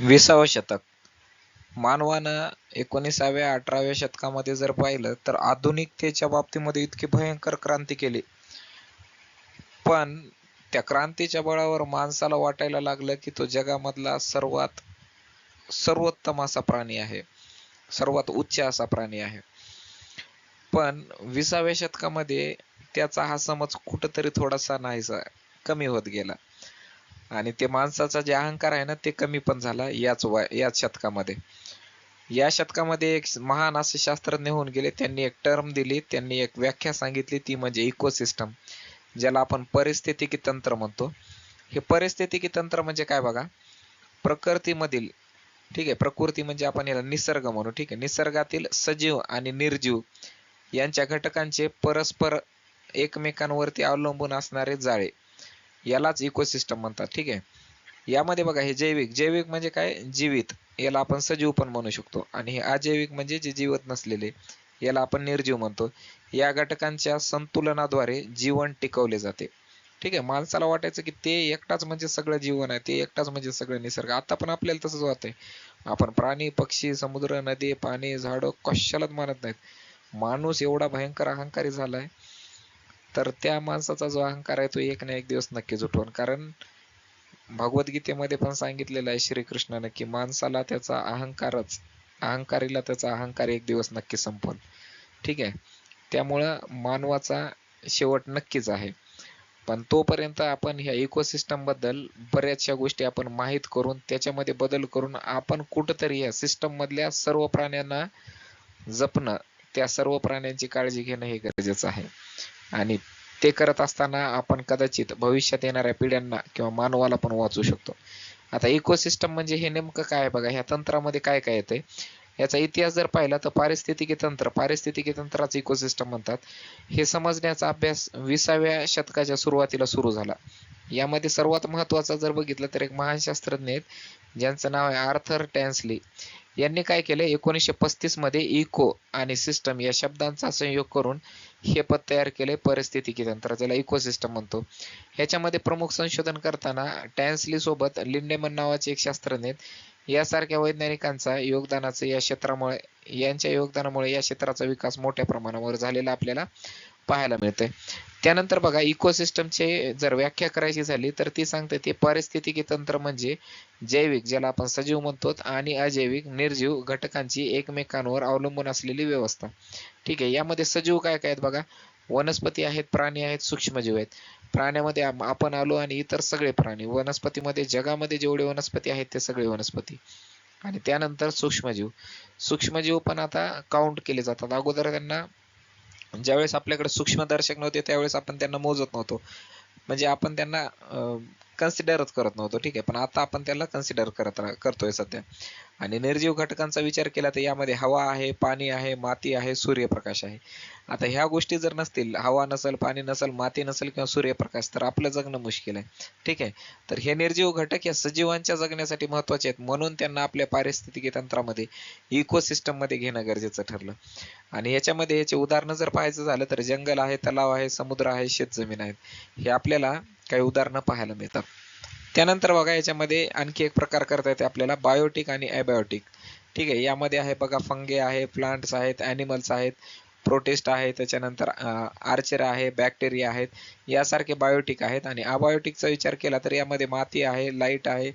विसावं शतक. मानवानं एकोणीसाव्या अठराव्या शतकामध्ये जर पाहिलं तर आधुनिकतेच्या बाबतीमध्ये इतकी भयंकर क्रांती केली. पण त्या क्रांतीच्या बळावर माणसाला वाटायला लागलं की तो जगामधला सर्वात सर्वोत्तम असा प्राणी आहे. सर्वात उच्च असा प्राणी आहे. पण विसाव्या शतकामध्ये त्याचा हा समज कुठंतरी थोडासा नाहीसा कमी होत गेला. आणि ते माणसाचा जे अहंकार आहे ना ते कमी पण झाला याच वय याच शतकामध्ये. या शतकामध्ये एक महान असे शास्त्रज्ञ होऊन गेले. त्यांनी एक टर्म दिली. त्यांनी एक व्याख्या सांगितली. ती म्हणजे इकोसिस्टम ज्याला आपण परिस्थितिकी तंत्र म्हणतो. हे परिस्थितिकी तंत्र म्हणजे काय बघा? प्रकृतीमधील ठीक आहे प्रकृती म्हणजे आपण याला निसर्ग म्हणू ठीक आहे. निसर्गातील सजीव आणि निर्जीव यांच्या घटकांचे परस्पर एकमेकांवरती अवलंबून असणारे जाळे. यालाच इकोसिस्टम म्हणतात ठीक आहे? यामध्ये बघा हे जैविक जैविक म्हणजे काय? जीवित. याला आपण सजीव पण म्हणू शकतो. आणि हे अजैविक म्हणजे जे जीवत नसलेले याला आपण निर्जीव म्हणतो. या घटकांच्या संतुलनाद्वारे जीवन टिकवले जाते. ठीक आहे? माणसाला वाटायचं की ते एकटाच म्हणजे सगळं जीवन आहे ते एकटाच म्हणजे सगळं निसर्ग. आता पण आपल्याला तसंच वाटतंय. आपण प्राणी पक्षी समुद्र नदी पाणी झाडं कशालाच मानत नाहीत. माणूस एवढा भयंकर अहंकारी झालाय तर त्या माणसाचा जो अहंकार आहे तो एक ना एक दिवस नक्कीच उठवण कारण भगवद्गीतेमध्ये पण सांगितलेलं आहे श्रीकृष्णाने की माणसाला त्याचा अहंकारच अहंकारीला त्याचा अहंकार एक दिवस नक्की संपल ठीक आहे? त्यामुळं मानवाचा शेवट नक्कीच आहे. पण तोपर्यंत आपण ह्या इकोसिस्टमबद्दल बऱ्याचशा गोष्टी आपण माहीत करून त्याच्यामध्ये बदल करून आपण कुठंतरी या सिस्टम मधल्या सर्व प्राण्यांना जपणं त्या सर्व प्राण्यांची काळजी घेणं हे गरजेचं आहे. आणि ते करत असताना आपण कदाचित भविष्यात येणाऱ्या पिढ्यांना किंवा मानवाला पण वाचू शकतो. आता इकोसिस्टम म्हणजे हे नेमकं काय आहे बघा? ह्या तंत्रामध्ये काय काय येतंय? याचा इतिहास जर पाहिला तर पारिस्थितिकी तंत्र पारिस्थितिकी तंत्राचं इकोसिस्टम म्हणतात. हे समजण्याचा अभ्यास विसाव्या शतकाच्या सुरुवातीला सुरू झाला. यामध्ये सर्वात महत्त्वाचा जर बघितलं तर एक महान शास्त्रज्ञ आहेत ज्यांचं नाव आहे आर्थर टॅन्सली. यांनी काय केलं? एकोणीसशे पस्तीसमध्ये इको आणि सिस्टम या शब्दांचा संयोग करून हे पद तयार केले परिस्थितिकी तंत्र ज्याला इकोसिस्टम म्हणतो. ह्याच्यामध्ये प्रमुख संशोधन करताना टॅन्सली सोबत लिंडेमन नावाचे एक शास्त्रज्ञ यासारख्या वैज्ञानिकांचा योगदानाचं या क्षेत्रामुळे यांच्या योगदानामुळे या क्षेत्राचा विकास मोठ्या प्रमाणावर झालेला आपल्याला पाहायला मिळतंय. त्यानंतर बघा इकोसिस्टमचे जर व्याख्या करायची झाली तर ती सांगते ते पारिस्थितिकी तंत्र म्हणजे जैविक ज्याला आपण सजीव म्हणतो आणि अजैविक निर्जीव घटकांची एकमेकांवर अवलंबून असलेली व्यवस्था. ठीक आहे यामध्ये सजीव काय काय आहेत बघा? वनस्पती आहेत प्राणी आहेत सूक्ष्मजीव आहेत. प्राण्यामध्ये आपण आलो आणि इतर सगळे प्राणी. वनस्पतीमध्ये जगामध्ये जेवढे वनस्पती आहेत ते सगळे वनस्पती. आणि त्यानंतर सूक्ष्मजीव. सूक्ष्मजीव पण आता काउंट केले जातात. अगोदर त्यांना ज्यावेळेस आपल्याकडे सूक्ष्मदर्शक नव्हते त्यावेळेस आपण त्यांना मोजत नव्हतो. म्हणजे आपण त्यांना कन्सिडरच करत नव्हतो. ठीक आहे पण आता आपण त्याला कन्सिडर करत रा- करतोय सध्या. आणि निर्जीव घटकांचा विचार केला तर यामध्ये हवा आहे पाणी आहे माती आहे सूर्यप्रकाश आहे. आता ह्या गोष्टी जर नसतील हवा नसेल पाणी नसेल माती नसेल किंवा सूर्यप्रकाश तर आपलं जगणं मुश्किल आहे. ठीक आहे? तर हे निर्जीव घटक या सजीवांच्या जगण्यासाठी महत्त्वाचे आहेत म्हणून त्यांना आपल्या पारिस्थितिकी तंत्रामध्ये इकोसिस्टममध्ये घेणं गरजेचं ठरलं. आणि याच्यामध्ये याचे उदाहरणं जर पाहायचं झालं तर जंगल आहे तलाव आहे समुद्र आहे शेतजमीन आहेत. हे आपल्याला काही उदाहरणं पाहायला मिळतात. त्यानंतर बघा याच्यामध्ये आणखी एक प्रकार करता येते आपल्याला बायोटिक आणि अबायोटिक ठीक आहे यामध्ये आहे बघा फंगे आहे प्लांट्स आहेत ॲनिमल्स आहेत प्रोटेस्ट आहे त्याच्यानंतर आर्चर आहे बॅक्टेरिया आहेत यासारखे बायोटिक आहेत. आणि अबायोटिकचा विचार केला तर यामध्ये माती आहे लाइट आहे.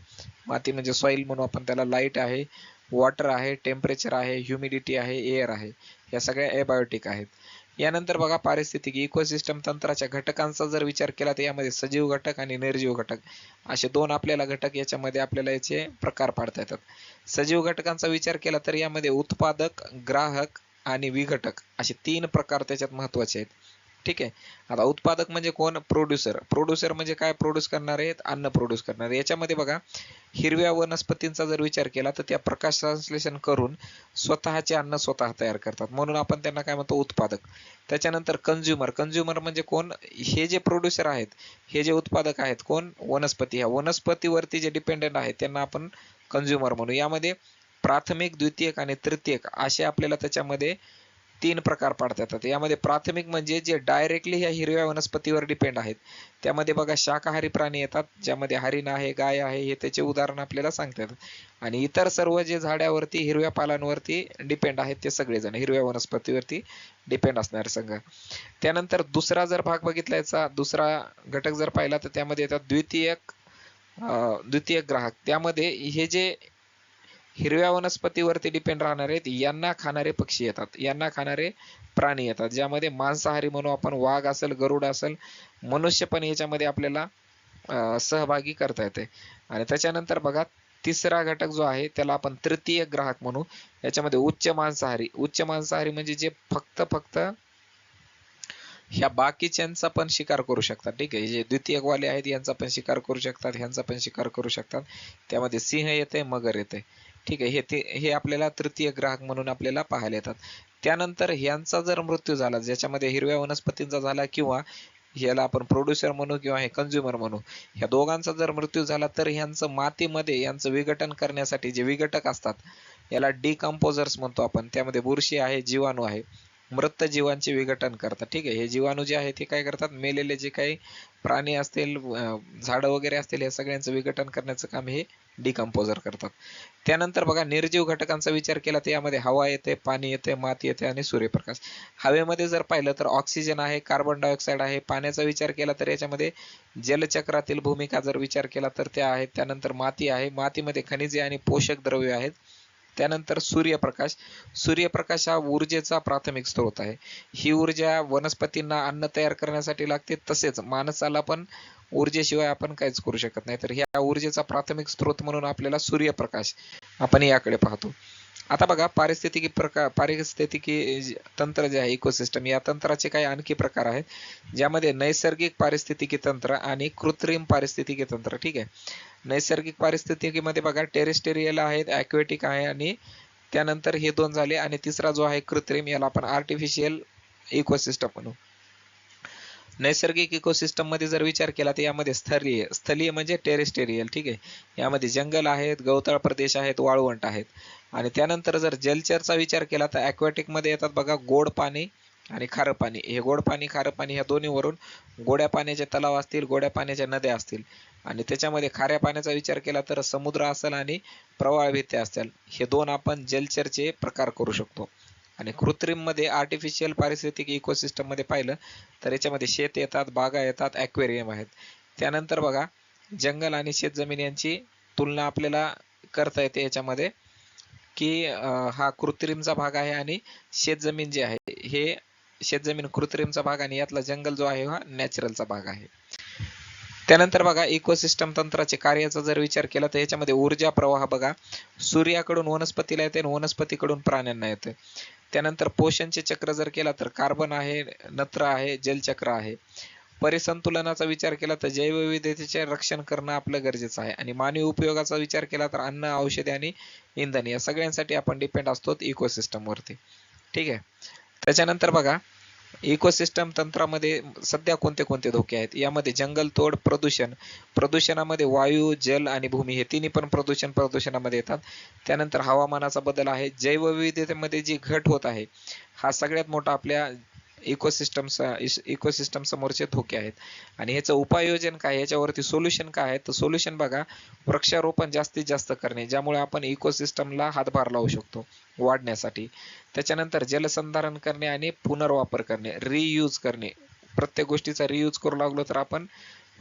माती म्हणजे सॉईल म्हणू आपण त्याला लाइट आहे. वॉटर आहे टेम्परेचर आहे ह्युमिडिटी आहे एअर आहे. या सगळ्या एबायोटिक आहेत. यानंतर बघा पारिस्थितिकी इकोसिस्टम तंत्राच्या घटकांचा जर विचार केला तर यामध्ये सजीव घटक आणि निर्जीव घटक. असे दोन आपल्याला घटक याच्यामध्ये आपल्याला याचे प्रकार पाडता येतात. सजीव घटकांचा विचार केला तर यामध्ये उत्पादक ग्राहक आणि विघटक असे तीन प्रकार त्याच्यात महत्त्वाचे आहेत. ठीक आहे. आता उत्पादक म्हणजे कोण? प्रोड्युसर प्रोड्युसर म्हणजे काय प्रोड्यूस करणारे आहेत? अन्न प्रोड्यूस करणारे याच्यामध्ये बघा हिरव्या वनस्पतींचा जर विचार केला तर त्या प्रकाश संश्लेषण करून स्वतःचे अन्न स्वतः तयार करतात. म्हणून आपण त्यांना काय म्हणतो? उत्पादक. त्याच्यानंतर कंझ्युमर कंझ्युमर म्हणजे कोण? हे जे प्रोड्युसर आहेत हे जे उत्पादक आहेत कोण? वनस्पती. ह्या वनस्पतीवरती जे डिपेंडेंट आहेत त्यांना आपण कंझ्युमर म्हणू. यामध्ये प्राथमिक द्वितीयक आणि तृतीयक असे आपल्याला त्याच्यामध्ये तीन प्रकार पाडता येतात. यामध्ये प्राथमिक म्हणजे जे डायरेक्टली ह्या हिरव्या वनस्पतीवर डिपेंड आहेत. त्यामध्ये बघा शाकाहारी प्राणी येतात ज्यामध्ये हरिण आहे गाय आहे हे त्याचे उदाहरण आपल्याला सांगता येतात. आणि इतर सर्व जे झाडावरती हिरव्या पालांवरती डिपेंड आहेत ते सगळेजण हिरव्या वनस्पतीवरती डिपेंड असणार संघ. त्यानंतर दुसरा जर भाग बघितला याचा दुसरा घटक जर पाहिला तर त्यामध्ये येतात द्वितीयक द्वितीय द्वितीयक ग्राहक. त्यामध्ये हे जे हिरव्या वनस्पतीवरती डिपेंड राहणार आहेत. यांना खाणारे पक्षी येतात. यांना खाणारे प्राणी येतात. ज्यामध्ये मांसाहारी म्हणू आपण वाघ असेल गरुड असेल मनुष्य पण याच्यामध्ये आपल्याला सहभागी करता येते. आणि त्याच्यानंतर बघा तिसरा घटक जो आहे त्याला आपण तृतीय ग्राहक म्हणू. याच्यामध्ये उच्च मांसाहारी. उच्च मांसाहारी म्हणजे जे फक्त फक्त ह्या बाकीच्यांचा पण शिकार करू शकतात. ठीक आहे? जे द्वितीयक वाले आहेत यांचा पण शिकार करू शकतात ह्यांचा पण शिकार करू शकतात. त्यामध्ये सिंह येते मगर येते. ठीक आहे हे ते हे आपल्याला तृतीय ग्राहक म्हणून आपल्याला पाहायला येतात. त्यानंतर ह्यांचा जर मृत्यू झाला ज्याच्यामध्ये हिरव्या वनस्पतींचा झाला किंवा ह्याला आपण प्रोड्युसर म्हणू किंवा हे कन्झ्युमर म्हणू ह्या दोघांचा जर मृत्यू झाला तर ह्यांचं मातीमध्ये यांचं विघटन करण्यासाठी जे विघटक असतात याला डिकम्पोजर्स म्हणतो आपण. त्यामध्ये बुरशी आहे जीवाणू आहे. मृत जीवांचे विघटन करतात. ठीक आहे हे जीवाणू जे आहे ते काय करतात? मेलेले जे काही प्राणी असतील झाडं वगैरे असतील या सगळ्यांचं विघटन करण्याचं काम हे डिकम्पोजर करतात. त्यानंतर बघा निर्जीव घटकांचा विचार केला तर यामध्ये हवा येते पाणी येते माती येते आणि सूर्यप्रकाश. हवेमध्ये जर पाहिलं तर ऑक्सिजन आहे कार्बन डायऑक्साईड आहे. पाण्याचा विचार केला तर याच्यामध्ये जलचक्रातील भूमिका जर विचार केला तर त्या आहेत. त्यानंतर माती आहे. मातीमध्ये खनिजे आणि पोषक द्रव्य आहेत. त्यानंतर सूर्यप्रकाश. सूर्यप्रकाश हा ऊर्जेचा प्राथमिक स्रोत आहे. ही ऊर्जा वनस्पतींना अन्न तयार करण्यासाठी लागते. तसेच माणसाला पण ऊर्जेशिवाय आपण काहीच करू शकत नाही. तर ह्या ऊर्जेचा प्राथमिक स्रोत म्हणून आपल्याला सूर्यप्रकाश आपण याकडे पाहतो. आता बघा पारिस्थितिकी प्रकार पारिस्थितिकी तंत्र जे आहे इकोसिस्टम या तंत्राचे काही आणखी प्रकार आहेत ज्यामध्ये नैसर्गिक पारिस्थितिकी तंत्र आणि कृत्रिम पारिस्थितिकी तंत्र ठीक आहे? नैसर्गिक पारिस्थितिकीमध्ये बघा टेरेस्टेरियल आहेत ॲक्वेटिक आहे आणि त्यानंतर हे दोन झाले आणि तिसरा जो आहे कृत्रिम याला आपण आर्टिफिशियल इकोसिस्टम म्हणू. नैसर्गिक इकोसिस्टममध्ये जर विचार केला तर यामध्ये स्थलीय स्थलीय म्हणजे टेरेस्टेरियल ठीक आहे? यामध्ये जंगल आहेत गवताळ प्रदेश आहेत वाळवंट आहेत. आणि त्यानंतर जर जलचरचा विचार केला तर aquatic मध्ये येतात बघा गोड पाणी आणि खारं पाणी. हे गोड पाणी खारं पाणी ह्या दोन्हीवरून गोड्या पाण्याचे तलाव असतील गोड्या पाण्याच्या नद्या असतील. आणि त्याच्यामध्ये खाऱ्या पाण्याचा विचार केला तर समुद्र असेल आणि प्रवाळ भित्या असतील हे दोन आपण जलचरचे प्रकार करू शकतो. आणि कृत्रिममध्ये आर्टिफिशियल पारिस्थितिक इकोसिस्टममध्ये पाहिलं तर याच्यामध्ये शेत येतात बागा येतात ॲक्वेरियम आहेत. त्यानंतर बघा जंगल आणि शेतजमीन यांची तुलना आपल्याला करता येते याच्यामध्ये की हा कृत्रिमचा भाग आहे आणि शेतजमीन जे आहे हे शेतजमीन कृत्रिमचा भाग आणि यातला जंगल जो आहे हा नॅचरलचा भाग आहे. त्यानंतर बघा इकोसिस्टम तंत्राचे कार्याचा जर विचार केला तर याच्यामध्ये ऊर्जा प्रवाह बघा. सूर्याकडून वनस्पतीला येते आणि वनस्पतीकडून प्राण्यांना येते. त्यानंतर पोषणचे चक्र जर केला तर कार्बन आहे नत्र आहे जलचक्र आहे. परिसंतुलनाचा विचार केला तर जैवविविधतेचे रक्षण करणं आपलं गरजेचं आहे. आणि मानवी उपयोगाचा विचार केला तर अन्न औषधे आणि इंधन या सगळ्यांसाठी आपण डिपेंड असतो इकोसिस्टम वरती. ठीक आहे? त्याच्यानंतर बघा इकोसिस्टम तंत्रामध्ये सध्या कोणते कोणते धोके आहेत? यामध्ये जंगलतोड प्रदूषण प्रदूषणामध्ये वायू जल आणि भूमी हे तिन्ही पण प्रदूषण प्रदूषणामध्ये येतात. त्यानंतर हवामानाचा बदल आहे. जैवविविधतेमध्ये जी घट होत आहे हा सगळ्यात मोठा आपल्या इकोसिस्टम इकोसिस्टम समोरचे धोके आहेत. आणि ह्याचं उपाययोजन काय याच्यावरती सोल्युशन काय आहे? तर सोल्युशन बघा वृक्षारोपण जास्तीत जास्त करणे ज्यामुळे आपण इकोसिस्टमला हातभार लावू शकतो वाढण्यासाठी. त्याच्यानंतर जलसंधारण करणे आणि पुनर्वापर करणे रियूज करणे. प्रत्येक गोष्टीचा रियूज करू लागलो तर आपण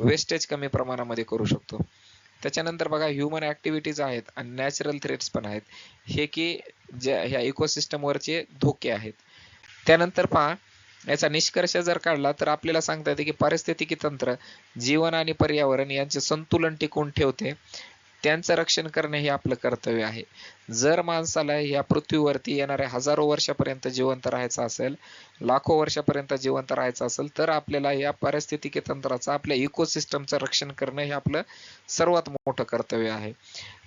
वेस्टेज कमी प्रमाणामध्ये करू शकतो. त्याच्यानंतर बघा ह्युमन ऍक्टिव्हिटीज आहेत आणि नॅचरल थ्रेट्स पण आहेत. हे की ज्या ह्या इकोसिस्टमवरचे धोके आहेत. त्यानंतर पहा याचा निष्कर्ष जर काढला तर आपल्याला सांगता येते की पारिस्थितिकी तंत्र जीवन आणि पर्यावरण यांचे संतुलन टिकून ठेवते. त्यांचं रक्षण करणे हे आपलं कर्तव्य आहे. जर माणसाला या पृथ्वीवरती येणाऱ्या हजारो वर्षापर्यंत जिवंत राहायचं असेल लाखो वर्षापर्यंत जिवंत राहायचं असेल तर आपल्याला या पारिस्थितिकी तंत्राचं आपल्या इकोसिस्टमचं रक्षण करणं हे आपलं सर्वात मोठं कर्तव्य आहे.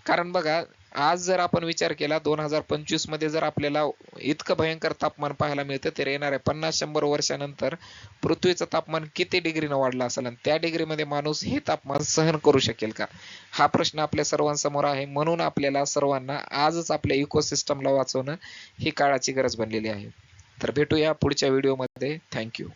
कारण बघा आज जर आपण विचार केला दोन हजार पंचवीसमध्ये जर आपल्याला इतकं भयंकर तापमान पाहायला मिळतं तर येणाऱ्या पन्नास शंभर वर्षानंतर पृथ्वीचं तापमान किती डिग्रीनं वाढलं असेल आणि त्या डिग्रीमध्ये माणूस हे तापमान सहन करू शकेल का? हा प्रश्न आपल्या सर्वांसमोर आहे. म्हणून आपल्याला सर्वांना आजच आपल्या इकोसिस्टमला वाचवणं ही काळाची गरज बनलेली आहे. तर भेटूया पुढच्या व्हिडिओमध्ये थँक्यू